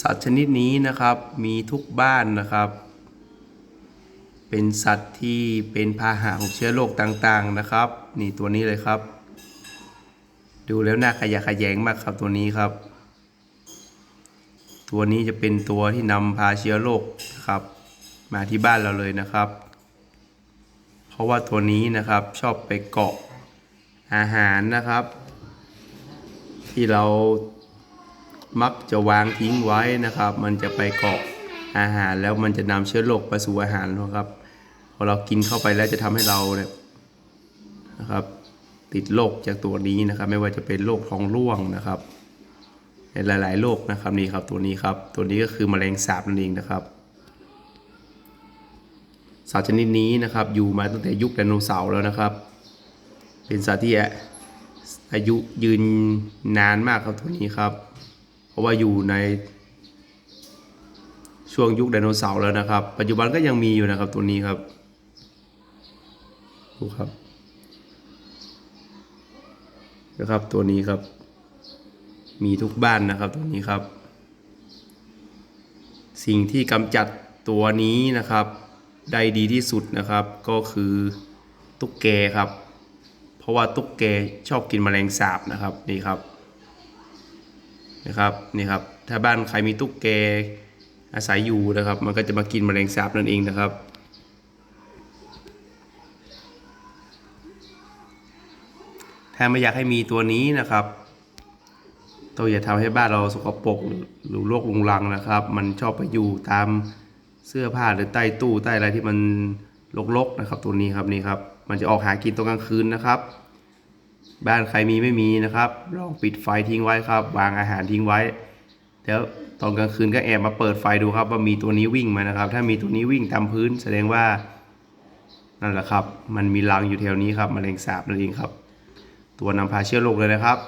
สัตว์ชนิดนี้นะครับมีทุกบ้านนะครับ เป็นสัตว์ที่เป็นพาหะของเชื้อโรคต่างๆนะครับ นี่ตัวนี้เลยครับ ดูแล้วน่าขยะขยงมากครับตัวนี้ครับ ตัวนี้จะเป็นตัวที่นำพาเชื้อโรคนะครับ มาที่บ้านเราเลยนะครับ เพราะว่าตัวนี้นะครับชอบไปเกาะอาหารนะครับ ที่เรา มักจะวางทิ้งไว้นะครับ มันจะไปเกาะอาหารแล้วมันจะนำเชื้อโรคไปสู่อาหารนะครับพอเรากินเข้าไปแล้วจะทำให้เราเนี่ยนะครับ ติดโรคจากตัวนี้นะครับ ไม่ว่าจะเป็นโรคท้องร่วงนะครับในหลาย ๆโรคนะครับนี่ครับตัวนี้ครับ ตัวนี้ก็คือแมลงสาบนั่นเองนะครับสัตว์ชนิดนี้นะครับ อยู่มาตั้งแต่ยุคไดโนเสาร์แล้วนะครับ เป็นสัตว์ที่อายุยืนนานมากครับตัวนี้ครับ เพราะว่าอยู่ในช่วงยุคไดโนเสาร์แล้วนะครับ ปัจจุบันก็ยังมีอยู่นะครับตัวนี้ครับดูครับนะครับตัวนี้ครับ มีทุกบ้านนะครับตัวนี้ครับ สิ่งที่กำจัดตัวนี้นะครับ ได้ดีที่สุดนะครับ ก็คือตุ๊กแกครับ เพราะว่าตุ๊กแกชอบกินแมลงสาบนะครับนี่ครับ นะครับนี่ครับถ้าบ้านใครมีตุ๊กแกอาศัยอยู่นะครับ มันก็จะมากินแมลงสาบนั่นเองนะครับถ้าไม่อยากให้มีตัวนี้นะครับต้องอย่าทำให้บ้านเราสกปรกหรือโรคลุงลังนะครับ มันชอบไปอยู่ตามเสื้อผ้าหรือใต้ตู้ใต้อะไรที่มันรกๆนะครับ ตัวนี้ครับนี่ครับ มันจะออกหากินตอนกลางคืนนะครับ บ้านใครมีไม่มีนะครับ ลองปิดไฟทิ้งไว้ครับ วางอาหารทิ้งไว้ แล้วตอนกลางคืนก็แอบมาเปิดไฟดูครับ ว่ามีตัวนี้วิ่งไหมานะครับ ถ้ามีตัวนี้วิ่งตามพื้น แสดงว่านั่นแหละครับ มันมีรังอยู่แถวนี้ครับมแมลงสาบนั่นเองครับ ตัวนำพาเชื้อโรคเลยนะครับ